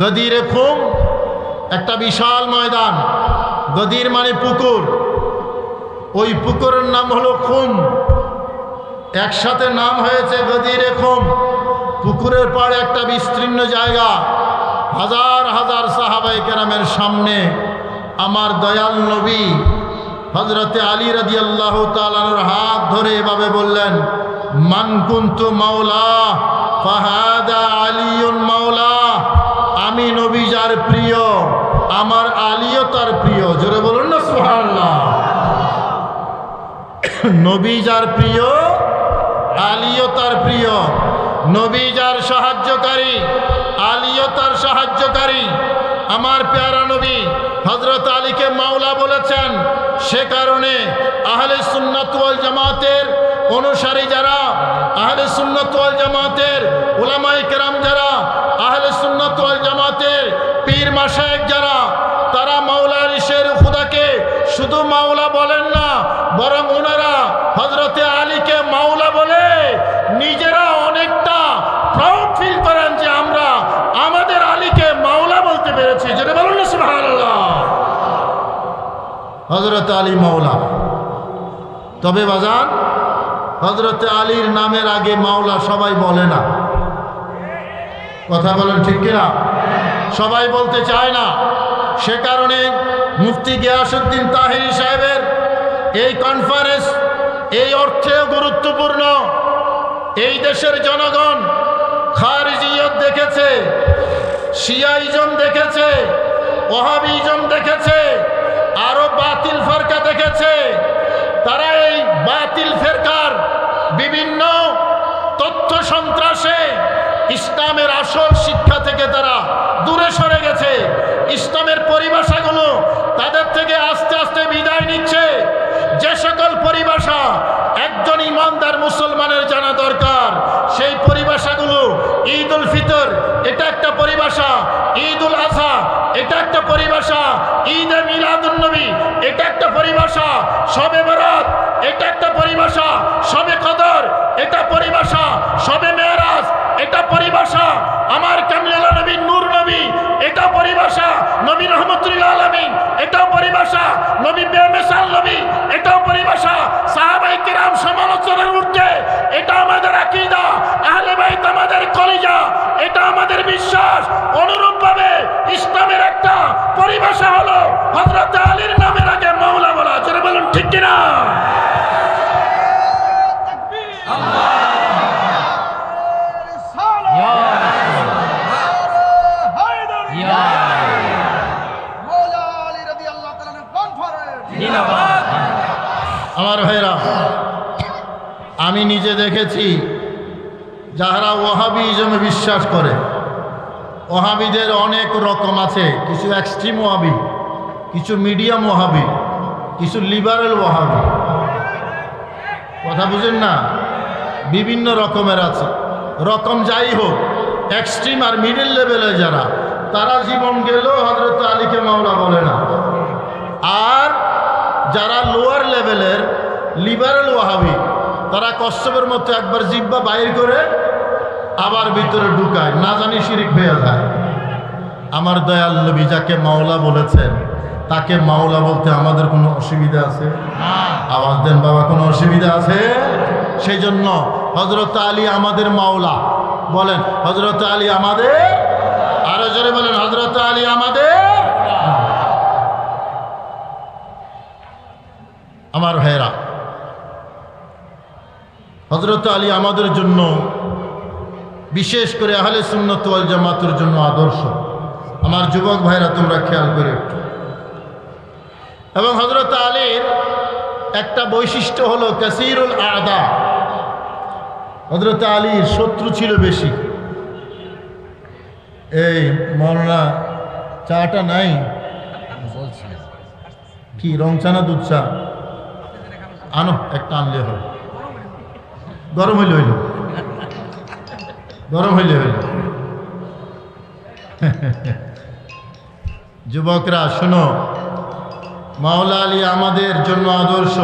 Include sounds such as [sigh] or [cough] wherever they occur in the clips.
গদিরে খুম, একটা বিশাল ময়দান। গদির মানে পুকুর। ওই পুকুরের নাম হলো খুম। একসাথে নাম হয়েছে গদিরে খুম। পুকুরের পাড়ে একটা বিস্তীর্ণ জায়গা। হাজার হাজার সাহাবাই কেরামের সামনে আমার দয়াল নবী হজরতে আলী রাজি আল্লাহ তালানোর হাত ধরে এভাবে বললেন মানকুন্তু মাওলা, ফাহাদা আলিউন মাওলা। আমি নবী যার প্রিয়, আমার আলীও তার প্রিয়। জোরে বলুন না সুহাল্লাহ নবী যার প্রিয়, আলীও তার প্রিয়। নবী যার সাহায্যকারী, আলীও তার সাহায্যকারী। আমার প্যারা নবী হজরত আলীকে মাওলা বলেছেন, সে কারণে আহলে সুন্নাত ওয়াল জামাতের অনুসারী যারা, আহলে সুন্নাত ওয়াল জামাতের ওলামাই কেরাম যারা, আহলে সুন্নাত ওয়াল জামাতের পীর মাসায়েক যারা, তারা মাওলা আলী শের খুদাকে শুধু মাওলা বলেন না, বরং ওনারা হজরতে আলীকে মাওলা বলে নিজেরা অনেকটা প্রাউড ফিল করেন যে আমরা আমাদের আলীকে মাওলা বলতে পেরেছি। যেটা বলুন সুবহানাল্লাহ। হজরত আলী মাওলা। তবে বাজান হজরত আলীর নামের আগে মাওলা সবাই বলে না। কথা বলেন ঠিক কিনা? সবাই বলতে চায় না। সে কারণে মুফতি গিয়াসুদ্দিন তাহিরি সাহেবের এই কনফারেন্স এই অর্থেও গুরুত্বপূর্ণ। এই দেশের জনগণ খারিজিয়ত দেখেছে শিয়াইজম দেখেছে ওহাবিজম দেখেছে আরও বাতিল ফারকা দেখেছে তারা এই বাতিল ফেরকার বিভিন্ন তথ্য সন্ত্রাসে ইসলামের আসল শিক্ষা থেকে তারা দূরে সরে গেছে ইসলামের পরিভাষাগুলো তাদের থেকে আস্তে আস্তে বিদায় নিচ্ছে যে সকল পরিভাষা একজন ইমানদার মুসলমানের জানা দরকার সেই পরিভাষাগুলো ঈদ উল ফিতর এটা একটা পরিভাষা ঈদ উল আজহা এটা একটা পরিভাষা। ঈদ এ মিলাদুন্নবী এটা একটা পরিভাষা। সবে বরাত এটা একটা পরিভাষা। সবে কদর, এটা পরিভাষা। সবে মেয়ারাজ, এটা পরিভাষা। আমার কামলিয়ালা নবী, নূর নবী, এটা পরিভাষা। নবী রহমতুল্লাহ আলমিন, এটাও পরিভাষা। নবী বেমেসাল নবী, এটাও পরিভাষা। সাহাবাই কিরাম সমালোচনার ঊর্ধ্বে, এটা আমাদের আকীদা। আহলে বাইত আমাদের কলিজা। রকম আছে, কিছু এক্সট্রিম ওহাবি কিছু মিডিয়াম ওহাবি কিছু লিবারেল ওহাবি কথা বুঝেন না? বিভিন্ন রকমের আছে। রকম যাই হোক এক্সট্রিম আর মিডিল লেভেলে যারা, তারা জীবন গেলেও হজরত আলীকে মাওলা বলে না। আর যারা লোয়ার লেভেলের লিবারেল ওয়াহাবি তারা কশ্যপের মতো একবার জিব্বা বাইর করে আবার ভিতরে ঢুকায়, না জানি শিরিক হয়ে যায়। আমার দয়াল নবী যাকে মাওলা বলেছেন, তাকে মাওলা বলতে আমাদের কোনো অসুবিধা আছে? আওয়াজ দেন বাবা, কোনো অসুবিধা আছে? সেই জন্য হজরত আলী আমাদের মাওলা। বলেন হজরত আলী আমাদের? আরও জোরে বলেন হজরত আলী আমাদের? আমার ভাইয়েরা হজরত আলী আমাদের জন্য বিশেষ করে আহলে সুন্নত ওয়াল জামাতের জন্য আদর্শ। আমার যুবক ভাইরা, তোমরা খেয়াল করে এবং হজরত আলীর একটা বৈশিষ্ট্য হলো কাসিরুল আদা। হজরত আলীর শত্রু ছিল বেশি। এই মরনা চাটা নাই? কি, রং চা না দুধ চা? আনো, একটা আনলে হবে। গরম হইলে হইল। গরম হইলে হইল। [laughs] যুবকরা, শোনো। মাওলা আলী আমাদের জন্য আদর্শ।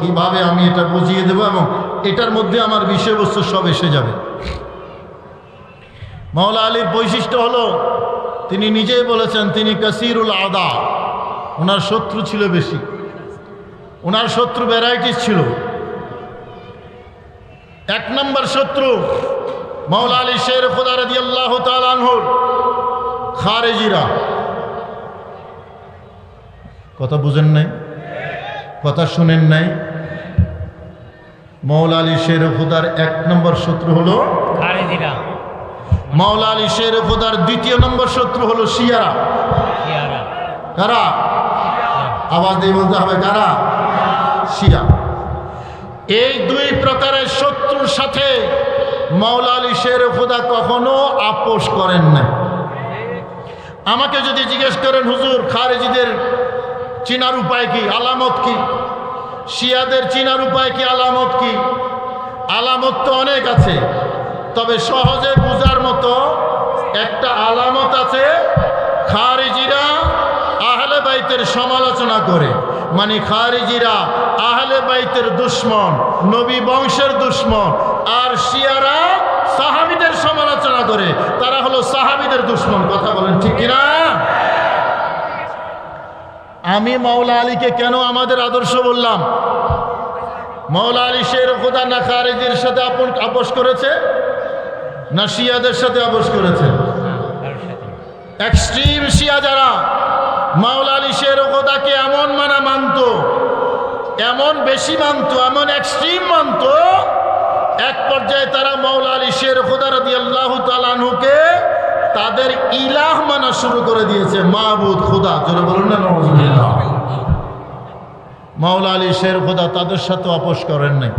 কীভাবে আমি এটা বুঝিয়ে দেব এবং এটার মধ্যে আমার বিষয়বস্তু সব এসে যাবে। মাওলা আলীর বৈশিষ্ট্য হলো, তিনি নিজেই বলেছেন, তিনি কাসিরুল আদা। ওনার শত্রু ছিল বেশি। ওনার শত্রু ভ্যারাইটিস ছিল। এক নম্বর শত্রু মাওলা আলী শের খোদা আল্লাহ তালানহুর খারেজিরা। কথা বুঝেন নাই? কথা শুনেন নাই? মৌলা আলী শের খুদার এক নম্বর শত্রু হলো মৌলা আলী শের খুদার দ্বিতীয় নম্বর শত্রু হলো শিয়ারা। শিয়ারা। কারা? আওয়াজ দিয়ে বলতে হবে কারা? শিয়া। এই দুই প্রকারের শত্রুর সাথে মৌলা আলী শের খুদা কখনো আপোষ করেন না আমাকে যদি জিজ্ঞেস করেন হুজুর খারেজিদের চিনার উপায় কি? আলামত কি? শিয়াদের চিনার উপায় কি? আলামত কি? আলামত তো অনেক আছে, তবে সহজে বোঝার মতো একটা আলামত আছে খারিজিরা আহলে বাইতের সমালোচনা করে। মানে খারিজিরা আহলে বাইতের দুশ্মন, নবী বংশের দুশ্মন, আর শিয়ারা সাহাবিদের সমালোচনা করে। তারা হলো সাহাবিদের দুশ্মন, কথা বলেন ঠিক কিনা? আমি মাওলা আলীকে কেন আমাদের আদর্শ বললাম? মাওলা আলী শের খোদা না খারেজির সাথে আপন আপোষ করেছে? না শিয়াদের সাথে আপোষ করেছে? এক্সট্রিম শিয়া যারা, মাওলা আলী শের খোদাকে এমন মানা মানত, এমন বেশি মানত, এমন এক্সট্রিম মানত, এক পর্যায়ে তারা মাওলা আলী শের খোদা রদি আল্লাহ তালানহুকে তাদের ইলাহ মানা শুরু করে দিয়েছে। মাহবুদ খোদা, জোরে বলুন না মাওলা আলী শের খোদা তাদের সাথে আপোষ করেন নাই।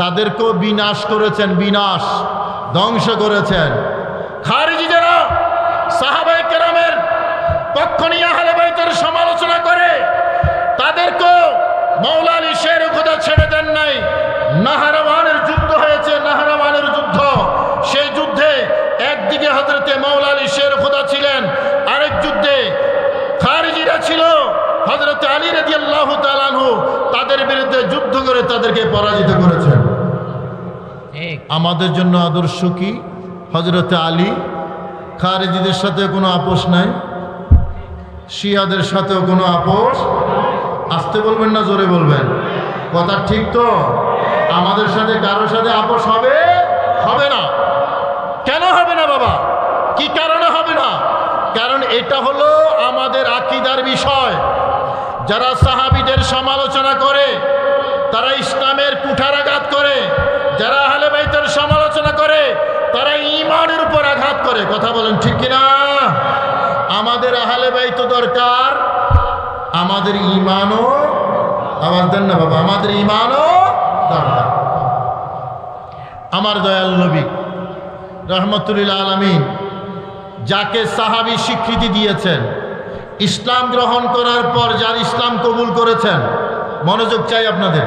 তাদেরকেও বিনাশ করেছেন, বিনাশ, ধ্বংস করেছেন। খারিজি সাহাবাই কেরামের পক্ষ নিয়ে সমালোচনা করে, তাদেরকেও মৌলা আলী শের খোদা ছেড়ে দেন নাই। নাহারাওয়ানের যুদ্ধ হয়েছে, নাহারাওয়ানের যুদ্ধ হজরতে মৌলা আলী শের খোদা ছিলেন। আরেক যুদ্ধে খারিজিরা ছিল হজরত আলী রাজি আল্লাহ তালানহু তাদের বিরুদ্ধে যুদ্ধ করে তাদেরকে পরাজিত করেছেন। আমাদের জন্য আদর্শ কি? হজরত আলী খারেজিদের সাথে কোনো আপোষ নাই? শিয়াদের সাথেও কোনো আপোষ? আসতে বলবেন না জোরে বলবেন? কথা ঠিক তো? আমাদের সাথে কারোর সাথে আপোষ হবে? হবে না। কেন হবে না বাবা? কি কারণে হবে না। কারণ এটা হলো আমাদের আকিদার বিষয়। যারা সাহাবিদের সমালোচনা করে, তারা ইসলামের কুঠারাঘাত করে, যারা আহলে বাইতের সমালোচনা করে, তারা ইমানের উপর আঘাত করে। কথা বলেন ঠিক কিনা? আমাদের আহলে বাইত দরকার, আমাদের ইমানও আওয়াজ দেন না বাবা, আমাদের ইমানও দরকার আমার দয়াল নবী রহমতুল্লাহ আলমিন যাকে সাহাবি স্বীকৃতি দিয়েছেন। ইসলাম গ্রহণ করার পর যার ইসলাম কবুল করেছেন। মনোযোগ চাই আপনাদের।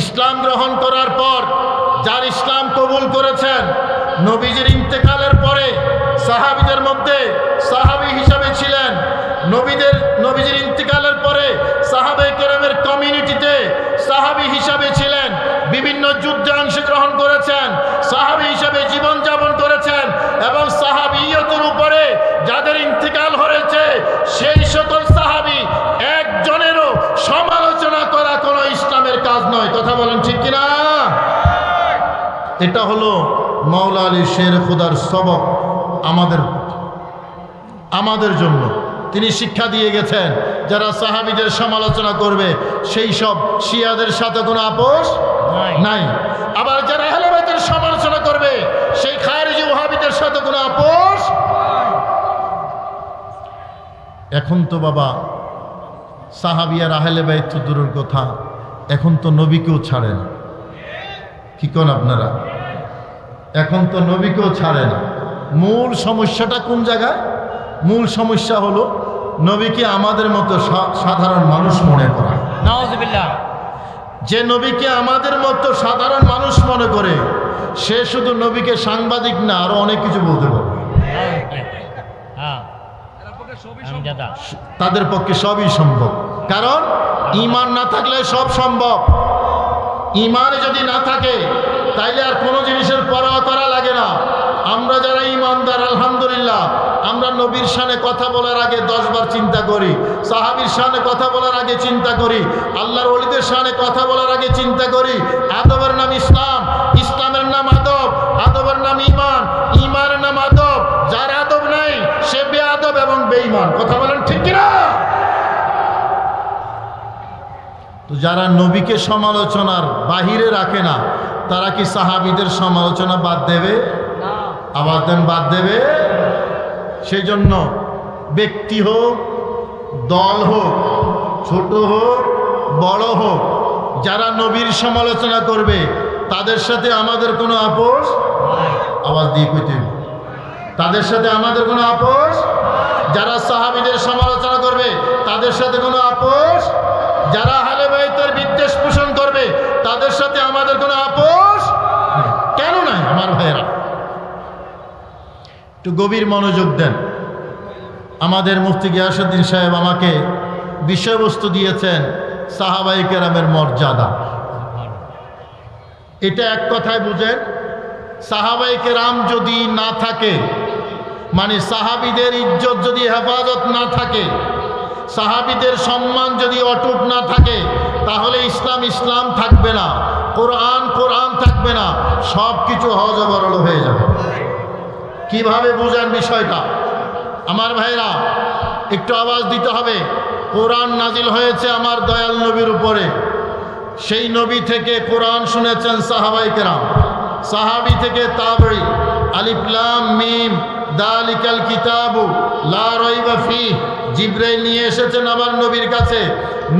ইসলাম গ্রহণ করার পর যার ইসলাম কবুল করেছেন, নবীজির ইন্তেকালের পরে সাহাবিদের মধ্যে সাহাবি হিসাবে ছিলেন। নবীদের, নবীজির ইন্তেকালের পরে সাহাবে কেরামের কমিউনিটিতে সাহাবি হিসাবে ছিলেন। বিভিন্ন যুদ্ধে অংশগ্রহণ করেছেন, সাহাবি হিসাবে জীবনযাপন করেছেন এবং সাহাবিয়তের উপরে যাদের ইন্তেকাল হয়েছে সেই সকল সাহাবি একজনেরও সমালোচনা করা কোনো ইসলামের কাজ নয়। কথা বলেন ঠিক কিনা? এটা হলো মাওলা আলী শের খুদার সবক আমাদের আমাদের জন্য। তিনি শিক্ষা দিয়ে গেছেন যারা সাহাবিদের সমালোচনা করবে সেই সব শিয়াদের সাথে কোনো আপোষ নাই। নাই। আবার যারা হেলাবাইতের সমালোচনা করবে সেই খায়রজি ওহাবিদের সাথে কোনো আপোষ এখন তো বাবা সাহাবিয়ার আহলে বাইত তো দূরের কথা এখন তো নবীকেও ছাড়ে না। কি কন আপনারা? এখন তো নবীকেও ছাড়ে না। মূল সমস্যাটা কোন জায়গায়? মূল সমস্যা হলো নবীকে আমাদের মতো সাধারণ মানুষ মনে করা। যে নবীকে আমাদের মতো সাধারণ মানুষ মনে করে সে শুধু নবীকে সাংবাদিক না আরও অনেক কিছু বলতে পারে হ্যাঁ আমজাদা তাদের পক্ষে সবই সম্ভব। কারণ ইমান না থাকলে সব সম্ভব। ইমান যদি না থাকে, তাইলে আর কোনো জিনিসের পরোয়া করা লাগে না। আমরা যারা ইমানদার আলহামদুলিল্লাহ, আমরা নবীর শানে কথা বলার আগে দশবার চিন্তা করি, সাহাবির শানে কথা বলার আগে চিন্তা করি, আল্লাহর অলিদের শানে কথা বলার আগে চিন্তা করি, আদবের নাম ইসলাম, ইসলামের নাম আদব, আদবের নাম ইমান ইমানের নাম আদব যার আদব নাই সে বে আদব বেঈমান কথা বলেন ঠিক কিনা? তো যারা নবীকে সমালোচনার বাহিরে রাখে না তারা কি সাহাবিদের সমালোচনা বাদ দেবে? আবার দেন বাদ দেবে? সেই জন্য ব্যক্তি হোক দল হোক ছোট হোক বড় হোক যারা নবীর সমালোচনা করবে তাদের সাথে আমাদের কোনো আপোষ আওয়াজ দিয়ে কইতে। তাদের সাথে আমাদের কোনো আপোষ যারা সাহাবিদের সমালোচনা করবে, তাদের সাথে কোনো আপোষ? যারা হালে বাইতের বিদ্বেষ পোষণ করবে, তাদের সাথে আমাদের কোনো আপোষ? কেন নাই, আমার ভাইয়েরা? একটু গভীর মনোযোগ দেন। আমাদের মুফতি গিয়াসুদ্দিন সাহেব আমাকে বিষয়বস্তু দিয়েছেন সাহাবাই কেরামের মর্যাদা। এটা এক কথায় বুঝেন সাহাবাই কেরাম যদি না থাকে মানে সাহাবিদের ইজ্জত যদি হেফাজত না থাকে, সাহাবিদের সম্মান যদি অটুট না থাকে, তাহলে ইসলাম ইসলাম থাকবে না, কোরআন কোরআন থাকবে না সব কিছু হজবরল হয়ে যাবে। কীভাবে বুঝেন বিষয়টা? আমার ভাইরা, একটু আওয়াজ দিতে হবে। কোরআন নাজিল হয়েছে আমার দয়াল নবীর উপরে। সেই নবী থেকে কোরআন শুনেছেন সাহাবাই কেরাম। সাহাবি থেকে তাবড়ি আলিফলাম মিম। দালিকাল কিতাবু লা রইবা ফি জিব্রাইল নিয়ে এসেছেন আমার নবীর কাছে।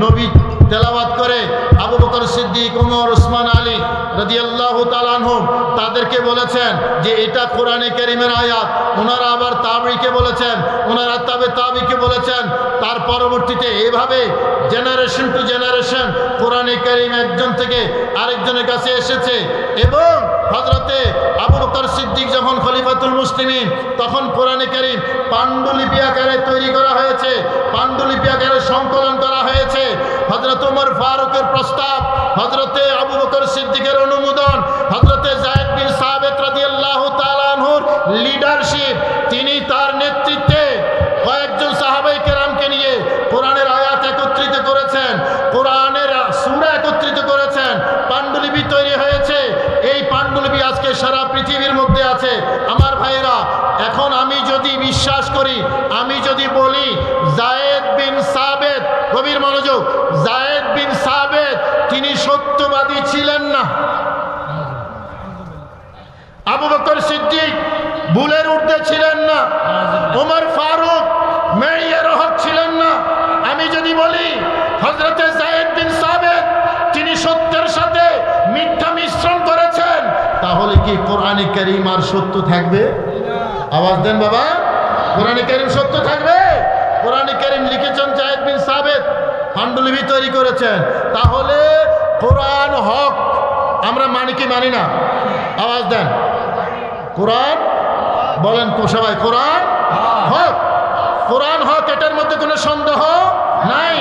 নবী তেলাওয়াত করে আবু বকর সিদ্দিক ওমর ওসমান আলী রাদিয়াল্লাহু তাআলাহুম তাদেরকে বলেছেন যে এটা কোরআনে কারীমের আয়াত। ওনারা আবার তাবড়িকে বলেছেন, ওনারা তাবে তাবিকে বলেছেন। তার পরবর্তীতে এভাবে জেনারেশন টু জেনারেশন কোরআনে কারীম একজন থেকে আরেকজনের কাছে এসেছে এবং হজরতে আবু বকর সিদ্দিক যখন খলিফাতুল মুসলিমিন, তখন কোরআনে কারীম পাণ্ডুলিপি আকারে তৈরি করা হয়েছে, পাণ্ডুলিপি আকারে সংকলন করা হয়েছে। হজরত উমর ফারুকের প্রস্তাব হজরতে আবু বকর সিদ্দিকের অনুমোদন হজরতে জায়দ বিন সাহেব রাদিয়াল্লাহু তাআলাহুর লিডারশিপ তিনি তার নেতৃত্বে কয়েকজন সাহাবাই কেরামকে নিয়ে কোরআনের আয়াত একত্রিত করেছেন কোরআনের সূরা একত্রিত করেছেন পাণ্ডুলিপি তৈরি হয়েছে এই পাণ্ডুলিপি আজকে সারা পৃথিবীর মধ্যে আছে আমার ভাইরা এখন আমি যদি বিশ্বাস করি আমি যদি বলি জায়েদ বিন সাবেদ গভীর মনোযোগ জায়েদ বিন সাবেদ তিনি সত্যবাদী ছিলেন না আবু বকর সিদ্দিক ভুলের ছিলেন না। ওমর ফারুক মেয়ের হক ছিলেন না। আমি যদি বলি হজরতে জায়েদ বিন সাবেদ তিনি সত্যের সাথে মিথ্যা মিশ্রণ করেছেন, তাহলে কি কোরআনে করিম আর সত্য থাকবে? আওয়াজ দেন বাবা। কোরআনে করিম সত্য থাকবে? কোরআনে করিম লিখেছেন জায়েদ বিন সাবেদ পাণ্ডুলিপি তৈরি করেছেন। তাহলে কোরআন হক, আমরা মানি কি মানি না? আওয়াজ দেন। কোরআন বলেন সবাই কোরআন হক। কোরআন হক এটার মধ্যে কোনো সন্দেহ নাই।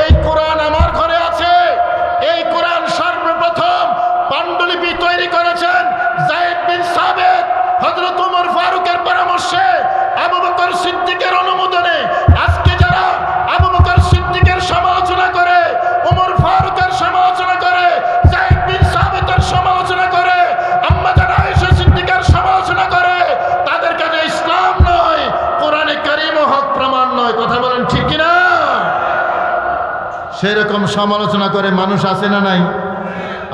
এই কোরআন আমার ঘরে আছে এই কোরআন সর্বপ্রথম পাণ্ডুলিপি তৈরি করেছেন জায়েদ বিন সাবেদ হযরত ওমর ফারুকের পরামর্শে আবু বকর সিদ্দিকের অনুমোদনে আজকে যারা আবু বকর সিদ্দিকের সমালোচনা করে ওমর ফারুকের সমালোচনা করে জায়েদ বিন সাবেতের সমালোচনা করে আম্মা যারা আয়েশা সিদ্দিকের সমালোচনা করে তাদের কাছে ইসলাম নয় কোরআনে কারীম হক প্রমাণ নয় কথা বলেন ঠিক কি না সেরকম সমালোচনা করে, মানুষ আছে না নাই?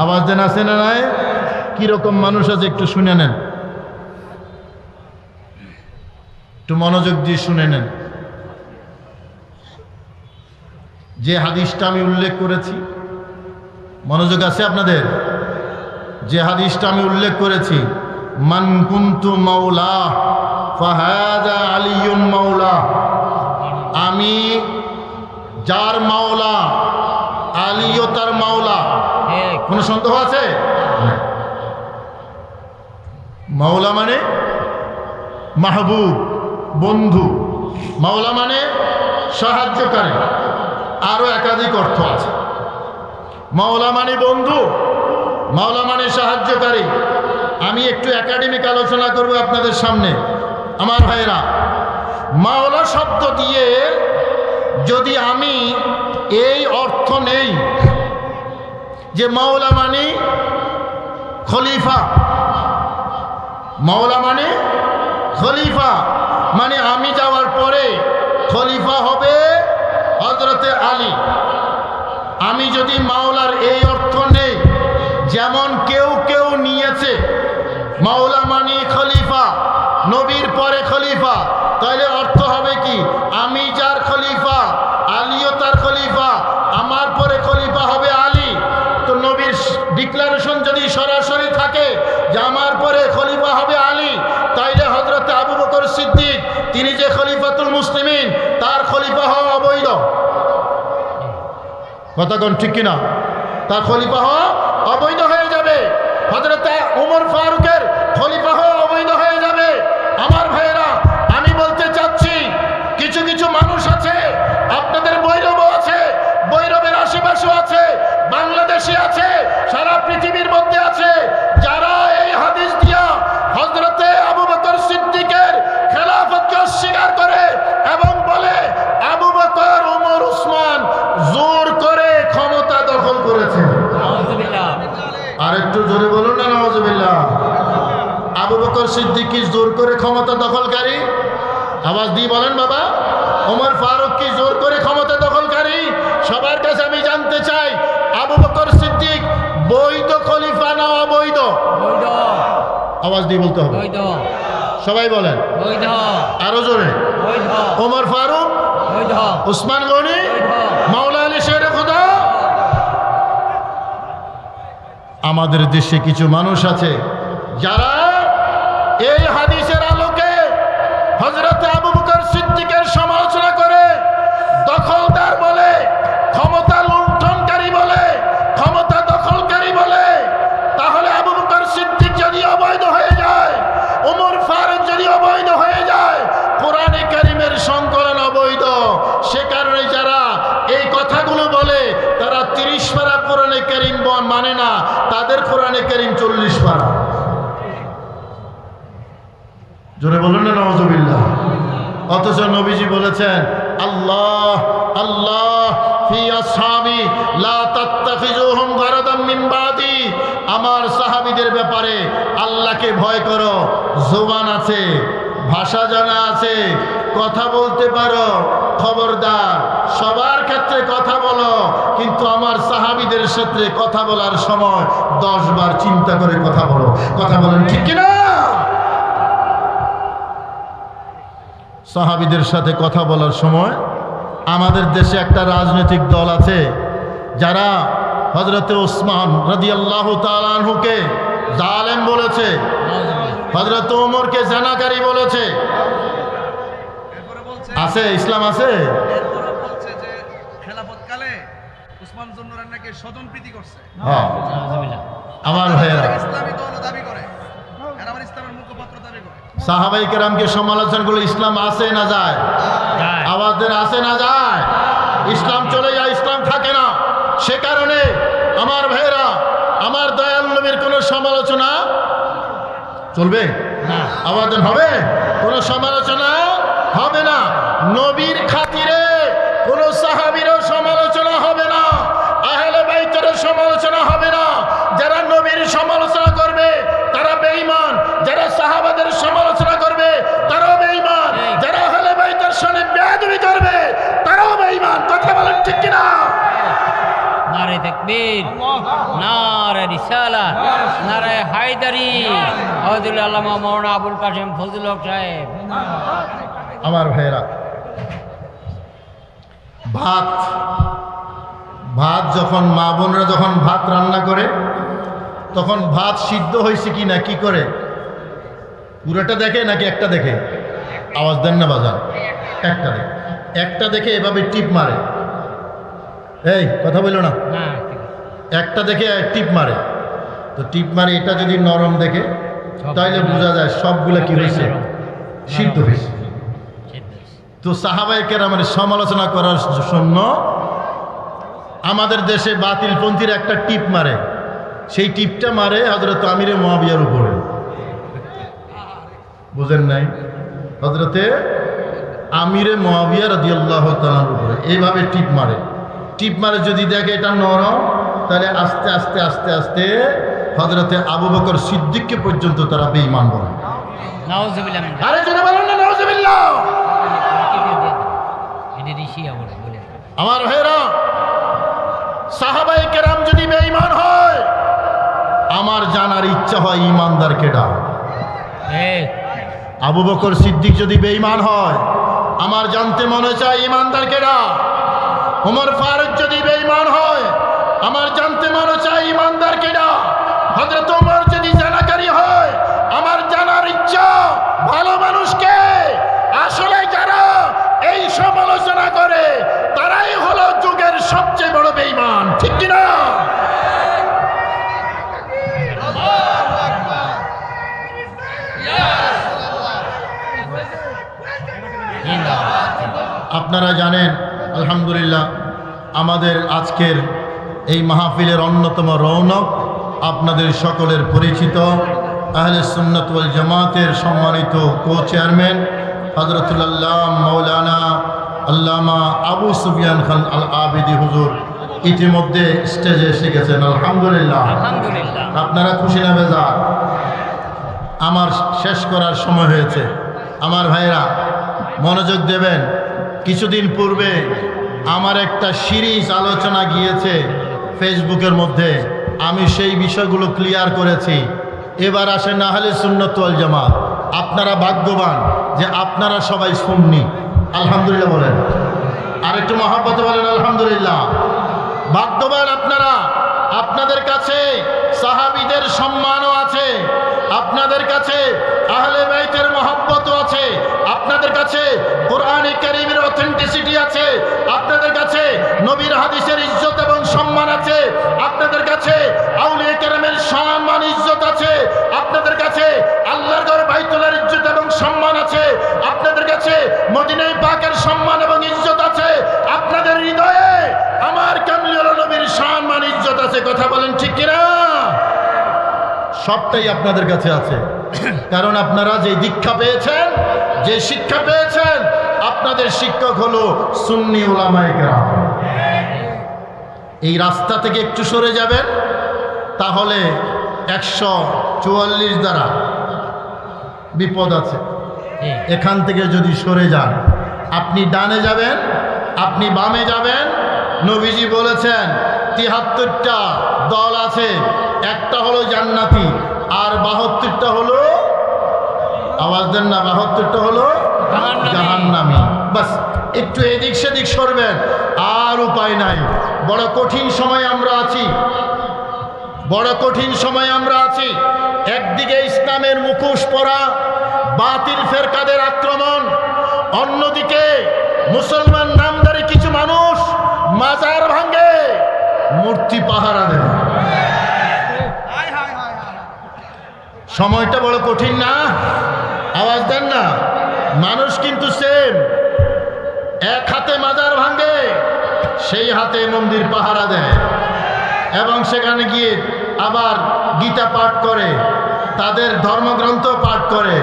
আওয়াজ দেন, আছে না নাই? কীরকম মানুষ আছে একটু শুনে নেন। একটু মনোযোগ দিয়ে শুনে নেন। যে হাদিসটা আমি উল্লেখ করেছি, মনোযোগ আছে আপনাদের? যে হাদিসটা আমি উল্লেখ করেছি, মান কুন্তু মাওলা, ফাহাদা আলিয়ুন মাওলা। আমি, যার মাওলা আলিও তার মাওলা ঠিক কোনো সন্দেহ আছে? মাওলা মানে মাহবুব, বন্ধু। মাওলা মানে সাহায্যকারী। আরও একাধিক অর্থ আছে। মাওলা মানে বন্ধু, মাওলা মানে সাহায্যকারী। আমি একটু একাডেমিক আলোচনা করব আপনাদের সামনে। আমার ভাইরা মাওলা শব্দ দিয়ে যদি আমি এই অর্থ নেই যে মাওলা মানে খলিফা। মাওলা মানে খলিফা। মানে আমি যাওয়ার পরে খলিফা হবে হজরতে আলী। আমি যদি মাওলার এই অর্থ নেই, যেমন কেউ কেউ নিয়েছে, মাওলা মানি খলিফা, নবীর পরে খলিফা, তাহলে অর্থ হবে কি? আমি যার খলিফা আলীও তার খলিফা আমার পরে খলিফা হবে আলী তো নবীর ডিক্লারেশন যদি সরাসরি আমার পরে খলিফা হবে আলী। তাইলে হজরতে আবু বকর সিদ্দিক, তিনি যে খলিফাতুল মুসলিমিন, তার খলিফা হওয়া অবৈধ। কথাগণ ঠিক কিনা? তার খলিফা হওয়া অবৈধ হয়ে যাবে হজরত উমর ফারুকের খলিফা হওয়া অবৈধ হয়ে যাবে আমার ভাইয়েরা আমি বলতে চাচ্ছি কিছু কিছু মানুষ আছে আপনাদের বৈরব আছে বৈরবের আশেপাশেও আছে বাংলাদেশে আছে সারা পৃথিবীর মধ্যে আছে যারা এই হাদিস দিয়া হজরতে আবু বকর সিদ্দিকের খেলাফতকে অস্বীকার করে এবং বলে আবু বকর উমর উসমান জোর করে ক্ষমতা দখল করেছে নাউজুবিল্লাহ আর একটু জোরে বলুন না নওয়াজবিল্লাহ আবু বকর সিদ্দিক জোর করে ক্ষমতা দখলকারী। আওয়াজ দিয়ে বলেন বাবা ওমর ফারুক কি জোর করে ক্ষমতা দখলকারী। সবার কাছে আমি জানতে চাই আবু বকর সিদ্দিক বৈধ খলিফা না অবৈধ? আওয়াজ দিয়ে বলতে হবে। সবাই বলেন। আরও জোরে। ওমর ফারুক উসমান গনি মাওলা আলী শের খুদা। আমাদের দেশে কিছু মানুষ আছে যারা এই হাদিসের আলোকে হজরত আবু বকর সিদ্দিকের সমালোচনা করে দখলদার বলে ক্ষমতা লুণ্ঠনকারী বলে ক্ষমতা দখলকারী বলে তাহলে আবু বকর সিদ্দিক যদি অবৈধ হয়ে যায় ওমর ফারুক যদি অবৈধ হয়ে যায় কোরআনে কারিমের সংকলন অবৈধ সে কারণে যারা এই কথাগুলো বলে তারা তিরিশ পারা কোরআনে কারিম ব- মানে না তাদের কোরআনে কারিম চল্লিশ পারা জোরে বলুন না নওয়াজবিল্লাহ অথচ নবীজি বলেছেন, আল্লাহ আল্লাহ আমার সাহাবীদের ব্যাপারে আল্লাহকে ভয় করো, জোবান আছে, ভাষা জানা আছে, কথা বলতে পারো, খবরদার, সবার ক্ষেত্রে কথা বলো, কিন্তু আমার সাহাবিদের ক্ষেত্রে কথা বলার সময় দশ বার চিন্তা করে কথা বলো। কথা বলেন ঠিক কিনা? সাহাবিদের সাথে কথা বলার সময় আমাদের দেশে একটা রাজনৈতিক দল আছে যারা হজরতে ওসমান রাদিয়াল্লাহু তালানহুকে জালেম বলেছে হজরত ওমরকে জানাকারী বলেছে। আছে ইসলাম আছে? এরপরে বলছে সাহাবাই কেরামকে সমালোচনা করলে ইসলাম আসে না যায়? যায়। আওয়াজ দেন আসে না যায়? ইসলাম চলে যায় ইসলাম থাকে না। সে কারণে আমার ভাইয়েরা আমার দয়াল নবীর কোনো সমালোচনা চলবে? না। আওয়াজ দেন হবে? কোনো সমালোচনা হবে না। নবীর খাতিরে কোনো সাহাবিরও সমালোচনা হবে না আহলে বাইতেরও সমালোচনা হবে না যারা নবীর সমালোচনা করবে তারা বেঈমান যারা সাহাবাদের সমালোচনা করবে তারাও বেঈমান যারা আহলে বাইতের সঙ্গে বেয়াদবি করবে তারাও বেঈমান কথা বলেন ঠিক কিনা নারে তাকবীর নারে রিসালাত নারে হায়দারি আব্দুল আল্লামা মৌলানা আবুল কাসেম ফজল হক সাহেব। আমার ভাইয়েরা ভাত ভাত যখন মা বোনরা যখন ভাত রান্না করে তখন ভাত সিদ্ধ হয়েছে কি না কি করে? পুরোটা দেখে নাকি একটা দেখে? আওয়াজ দেন না বাজান। একটা দেখে। একটা দেখে এভাবে টিপ মারে। এই কথা বলল না? আছে। একটা দেখে টিপ মারে। তো টিপ মারে এটা যদি নরম দেখে তাইলে বোঝা যায় সবগুলা কি হয়েছে। সিদ্ধ হয়েছে। তো সাহাবাই কেরামের সমালোচনা করার জন্য আমাদের দেশে বাতিলপন্থীর একটা টিপ মারে। সেই টিপটা মারে হজরত আমিরে মহাবিয়ার উপরে। বুঝেন নাই? হজরতে আমিরে মহাবিয়া রাজি আল্লাহ তালার উপরে। এইভাবে টিপ মারে। টিপ মারে যদি দেখে এটা নরম তাহলে আস্তে আস্তে আস্তে আস্তে হজরতে আবু বকর সিদ্দিককে পর্যন্ত তারা বেঈমান বলে। আরে বলেন না আমার ভাইরা সাহাবাই কেরাম যদি বেঈমান হয় আমার জানার ইচ্ছা হয় ইমানদার কেডা আবু বকর সিদ্দিক যদি বেঈমান হয় আমার জানতে মনে চায় ইমানদার কেডা ওমর ফারুক যদি বেঈমান হয় আমার জানতে মনে চায় ইমানদার কেডা হযরত ওমর যদি জানাকারী হয়, আমার জানার ইচ্ছা ভালো মানুষকে। আসলে যারা এই সমালোচনা করে, তারাই হলো যুগের সবচেয়ে বড় বেঈমান। ঠিক কিনা আপনারা জানেন, আলহামদুলিল্লাহ, আমাদের আজকের এই মাহফিলের অন্যতম রৌনক আপনাদের সকলের পরিচিত আহলে সুন্নত ওয়াল জামাতের সম্মানিত কো চেয়ারম্যান হজরতুল্লাহ মৌলানা আল্লামা আবু সুফিয়ান খান আল আবিদি হুজুর ইতিমধ্যে স্টেজে এসে গেছেন আলহামদুলিল্লাহ। আলহামদুলিল্লাহ। আপনারা খুশি না বেজা আমার শেষ করার সময় হয়েছে। আমার ভাইরা মনোযোগ দেবেন। কিছুদিন পূর্বে আমার একটা সিরিজ আলোচনা গিয়েছে। ফেসবুকের মধ্যে আমি সেই বিষয়গুলো ক্লিয়ার করেছি। এবার আসে নাহলে সুন্নতল জামাত। আপনারা ভাগ্যবান যে আপনারা সবাই শুননি আলহামদুলিল্লাহ বলেন। আরেকটু মহাব্বত বলেন, আলহামদুলিল্লাহ। ভাগ্যবান আপনারা। আপনাদের কাছে সাহাবিদের সম্মানও আছে। আপনাদের কাছে আহলে বাইতের মহব্বতও আছে, আপনাদের কাছে কোরআনে কারিমের অথেন্টিসিটি আছে, আপনাদের কাছে নবীর হাদিসের ইজ্জত এবং সম্মান আছে, আপনাদের কাছে আউলিয়া কেরামের সম্মান, ইজ্জত আছে, আপনাদের কাছে আল্লাহর ঘর বাইতুলের ইজ্জত এবং সম্মান আছে, আপনাদের কাছে মদিনাই পাকের সম্মান এবং ইজ্জত আছে, আপনাদের হৃদয়ে আমার কামলিউল নবীর সম্মান, ইজ্জত আছে, কথা বলেন ঠিক কিনা? সবটাই আপনাদের কাছে আছে। কারণ আপনারা যে দীক্ষা পেয়েছেন, যে শিক্ষা পেয়েছেন, আপনাদের শিক্ষক হলো সুন্নি ওলামায়ে কেরাম। এই রাস্তা থেকে একটু সরে যাবেন, তাহলে একশো চুয়াল্লিশ দ্বারা বিপদ আছে। এখান থেকে যদি সরে যান, আপনি ডানে যাবেন, আপনি বামে যাবেন, নবীজি বলেছেন তিহাত্তরটা দল আছে একটা হলো জান্নাতি আর বাহাত্তরটা হলো আওয়াজ দেন না বাহাত্তরটা হলো জাহান্নামী। বাস একটু এদিক সেদিক সরবেন আর উপায় নাই। বড় কঠিন সময় আমরা আছি। বড় কঠিন সময় আমরা আছি। একদিকে ইসলামের মুখোশ পরা বাতিল ফেরকাদের আক্রমণ অন্যদিকে মুসলমান নামদারি কিছু মানুষ মাজার মূর্তি পাহারা দেয় সময়টা বড় কঠিন না? আওয়াজ দেন না? মানুষ কিন্তু সেম এক হাতে মাজার ভাঙ্গে সেই হাতে মন্দির পাহারা দেয়। এবং সেখানে গিয়ে আবার গীতা পাঠ করে, তাদের ধর্মগ্রন্থ পাঠ করে।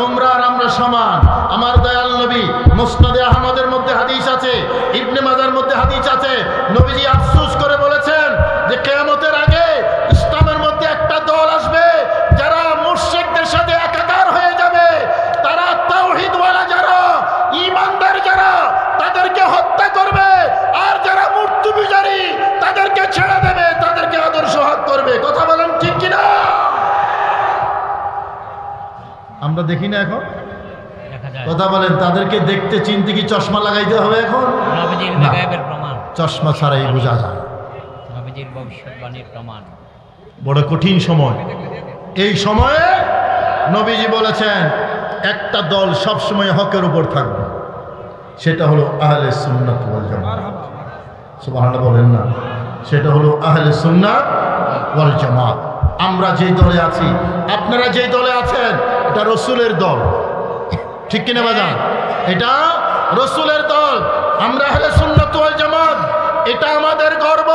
তোমরা আর আমরা সমান। আমার দয়াল নবী মুস্তাদে আহমদের মধ্যে হাদিস আছে, ইবনে মাজার মধ্যে হাদিস আছে। নবীজি আফসুস যে কেয়ামতের আগে ইসলামের মধ্যে একটা দল আসবে যারা মুর্শিকদের সাথে একাকার হয়ে যাবে তারা তাওহিদওয়ালা যারা ইমানদার যারা তাদেরকে হত্যা করবে আর যারা মূর্তি পূজারী তাদেরকে ছেড়ে দেবে তাদেরকে আদর্শ হাত করবে। কথা বলেন ঠিক কিনা? আমরা দেখি না এখন? কথা বলেন তাদেরকে দেখতে চিনতে কি চশমা লাগাইতে হবে এখন? চশমা ছাড়াই বোঝা যায়। ভবিষ্যৎবাণীর প্রমাণ। বড় কঠিন সময়। এই সময়ে নবীজি বলেছেন, একটা দল সব সময় হকের উপর থাকবে। সেটা হলো আহলে সুন্নাত ওয়াল জামাত। সুবহানাল্লাহ বলেন না, সেটা হলো আহলে সুন্নাত ওয়াল জামাত। আমরা যেই দলে আছি, আপনারা যেই দলে আছেন, এটা রসুলের দল। ঠিক কিনা বাজান? এটা রসুলের দল। আমরা আহলে সুন্নাত ওয়াল জামাত, এটা আমাদের গর্ব।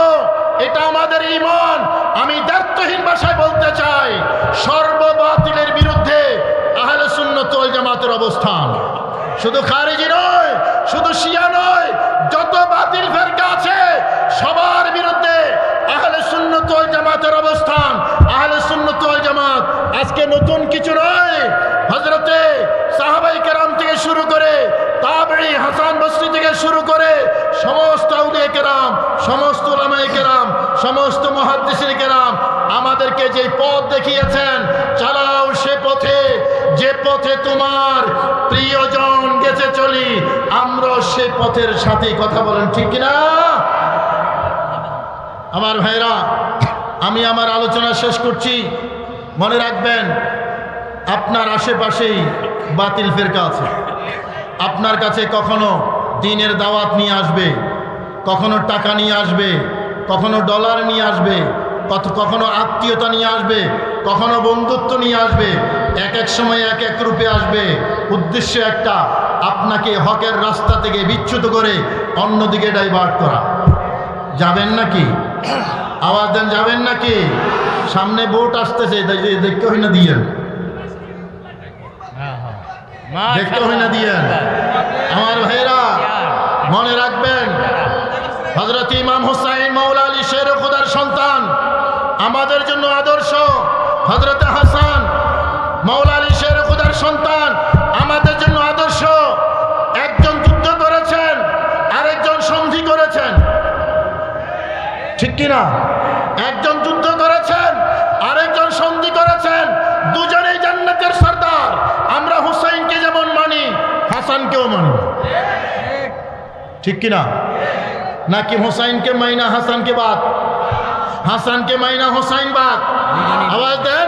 এটা আমাদের ঈমান আমি দায়িত্বহীন ভাষায় বলতে চাই, সর্ববাতিলের বিরুদ্ধে আহলে সুন্নতল জামাতের অবস্থান। শুধু খারেজি নয়, শুধু শিয়া নয়, যত বাতিল ফেরকা আছে, সবার বিরুদ্ধে আহলে সুন্নত ওয়াল জামাতের অবস্থান। আহলে সুন্নত ওয়াল জামাত আজকে নতুন কিছু নয়। হজরতে সাহাবাই কেরাম থেকে শুরু করে তাবড়ি হাসান বস্তি থেকে শুরু করে সমস্ত আউলিয়া কেরাম, সমস্ত ওলামায়ে কেরাম, সমস্ত মহাদ্দেশের কেরাম আমাদেরকে যে পথ দেখিয়েছেন, চালাও সে পথে, যে পথে তোমার প্রিয়জন গেছে চলি আমরা সে পথের সাথে কথা বলেন, ঠিক কিনা? আমার ভাইরা, আমি আমার আলোচনা শেষ করছি। মনে রাখবেন, আপনার আশেপাশেই বাতিল ফেরকা আছে। আপনার কাছে কখনো দিনের দাওয়াত নিয়ে আসবে, কখনো টাকা নিয়ে আসবে, কখনো ডলার নিয়ে আসবে, কত, কখনো আত্মীয়তা নিয়ে আসবে, কখনো বন্ধুত্ব নিয়ে আসবে, এক এক সময় এক এক রূপে আসবে। উদ্দেশ্য একটা, আপনাকে হকের রাস্তা থেকে বিচ্যুত করে অন্যদিকে ডাইভার্ট করা। যাবেন নাকি? আওয়াজ দেন, যাবেন নাকি? সামনে বোট আসতেছে দেখতে হই না দিয়েন। দেখতে হই না দিয়েন আমার ভাইরা মনে রাখবেন হজরত ইমাম হুসাইন মৌলা আলী শের খুদার সন্তান আমাদের জন্য আদর্শ হজরত হাসান মৌলা আলী শের খুদার সন্তান আমাদের জন্য আদর্শ। একজন যুদ্ধ করেছেন আরেকজন সন্ধি করেছেন। ঠিক কিনা একজন যুদ্ধ করেছেন আরেকজন সন্ধি করেছেন দুজনেই জান্নাতের সর্দার আমরা হুসাইনকে যেমন মানি হাসানকেও মানে ঠিক কিনা? নাকি হোসাইনকে মাইনা হাসানকে বাদ। হাসানকে মাইনা হোসাইন বাদ। আওয়াজ দেন,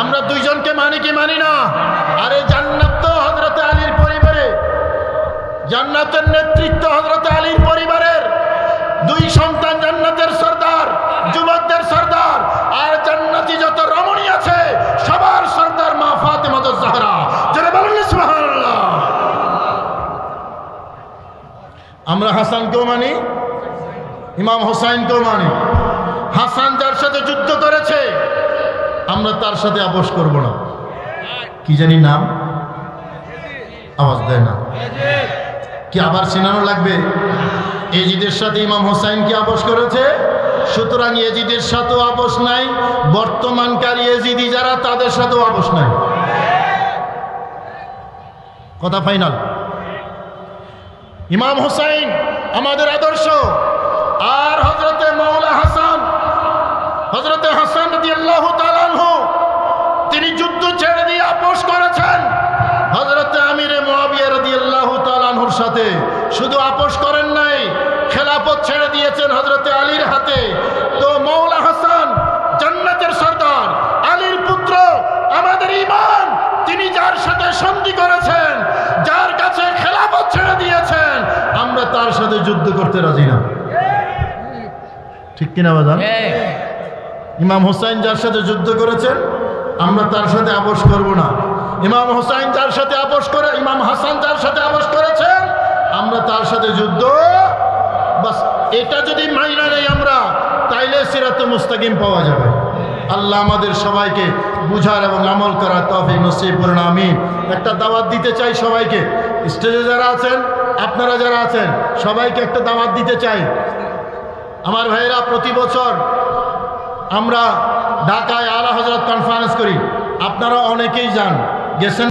আমরা দুইজনকে মানি কি মানি না? আরে জান্নাত তো হজরত আলীর পরিবারে। জান্নাতের নেতৃত্ব হজরত আলীর পরিবারের দুই সন্তান জান্নাতের সর্দার যুবকদের সর্দার আর জান্নাতি যত রমণী আছে সবার সর্দার মা ফাতেমা তো জাহরা যারা বলেন না সুবহানাল্লাহ আমরা হাসানকেও মানি ইমাম হোসাইনকেও মানি হাসান যার সাথে যুদ্ধ করেছে, আমরা তার সাথে আপোষ করব না। কি জানি নাম? আওয়াজ দেয় না। কি আবার চেনানো লাগবে? এজিদের সাথে ইমাম হোসাইন কি আপোষ করেছে? সুতরাং এজিদের সাথেও আপোষ নাই, বর্তমানকার এজিদি যারা, তাদের সাথেও আপোষ নাই। কথা ফাইনাল। ইমাম হোসাইন আমাদের আদর্শ। আর হজরতে মৌলা হাসান হজরতে হাসান তিনি যুদ্ধ ছেড়ে দিয়ে আপোষ করেছেন। হজরতে আমিরে মহাবিয়া সাথে শুধু আপোষ করেন নাই, খেলাপথ ছেড়ে দিয়েছেন হজরতে আলীর হাতে। তো মৌলা হাসান, জান্নাতের সর্দার, আলীর পুত্র, আমাদের ইমান তিনি যার সাথে সন্ধি করেছেন। যুদ্ধ করতে রাজি না। ঠিক কিনা বাজান? ঠিক। ইমাম হোসাইন যার সাথে যুদ্ধ করেছেন আমরা তার সাথে আপোষ করব না। ইমাম হোসাইন যার সাথে আপোষ করে ইমাম হাসান যার সাথে আপোষ করেছেন আমরা তার সাথে যুদ্ধ। বাস এটা যদি মাইনা নেই আমরা তাইলে সিরাতে মুস্তাকিম পাওয়া যাবে। আল্লাহ আমাদের সবাইকে বুঝার এবং আমল করার তফিক নসিব করুন আমি একটা দাওয়াত দিতে চাই সবাইকে। স্টেজে যারা আছেন আপনারা যারা আছেন, সবাইকে একটা দাওয়াত দিতে চাই। আমার ভাইয়েরা, প্রতি বছর আমরা ঢাকায় আলা হজরত কনফারেন্স করি। আপনারা অনেকেই যান, গেছেন